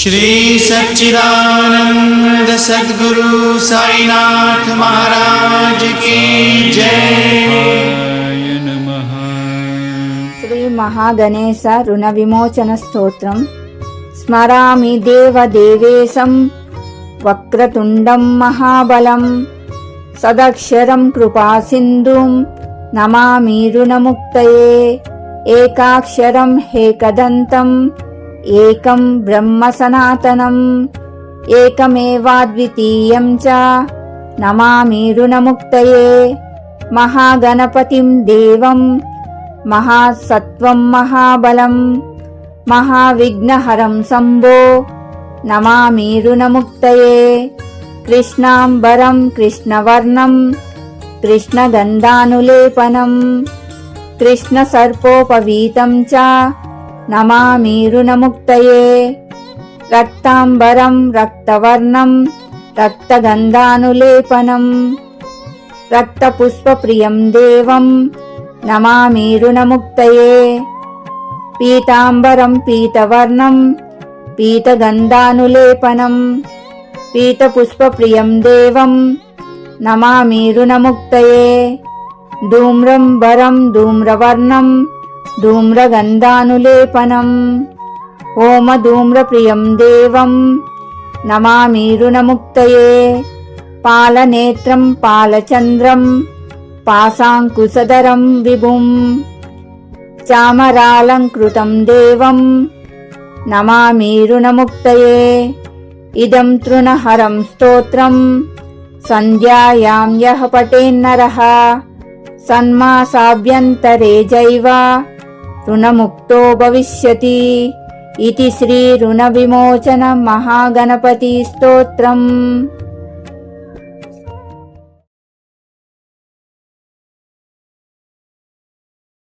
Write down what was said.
श्रीसच्चिदानन्द सद्गुरु साईनाथ महाराज श्री सच्चिरा श्रीमहागणेश ऋणविमोचनस्तोत्रम् स्मरामि देवदेवेशं वक्रतुण्डं महाबलम्। सदक्षरम् कृपासिन्धुं नमामि ऋणमुक्तये। एकाक्षरम् हेकदन्तम् ఏకం బ్రహ్మ సనాతనం. ఏకమేవాద్వితీయం చ. నమామి రుణముక్తయే. మహాగణపతిం దేవం. మహాసత్వం మహాబలం. మహావిఘ్నహరం శంభో నమామి రుణముక్తయే. కృష్ణాంబరం కృష్ణవర్ణం. కృష్ణగంధానులేపనం. కృష్ణసర్పోపవీతం చ. నమామీరుణముక్తయే రక్తాంబరం రక్తవర్ణం రక్తగంధానులేపనం. రక్తపుష్పప్రియం దేవం నమామీరుణముక్తయే పీతాంబరం పీతవర్ణం పీతగంధానులేపనం. పీతపుష్పప్రియం దేవం నమామీరుణముక్తయే ధూమ్రం వరం ధూమ్రవర్ణం ధూమ్రగంధానులేపనం. ఓమధూమ్రప్రియం దేవం నమామి రుణముక్తయే పాలనేత్రం పాలచంద్రం పాశాంకుశధరం విభుం. చామరాలంకృతం దేవం నమామి రుణముక్తయే ఇదం తృణహరం స్తోత్రం సంధ్యాయాం యః పఠేన్నరః సన్మాసాభ్యంతరే జైవ. రుణముక్తో భవిష్యతి ఇది శ్రీ రుణ విమోచన మహాగణపతి స్తోత్రం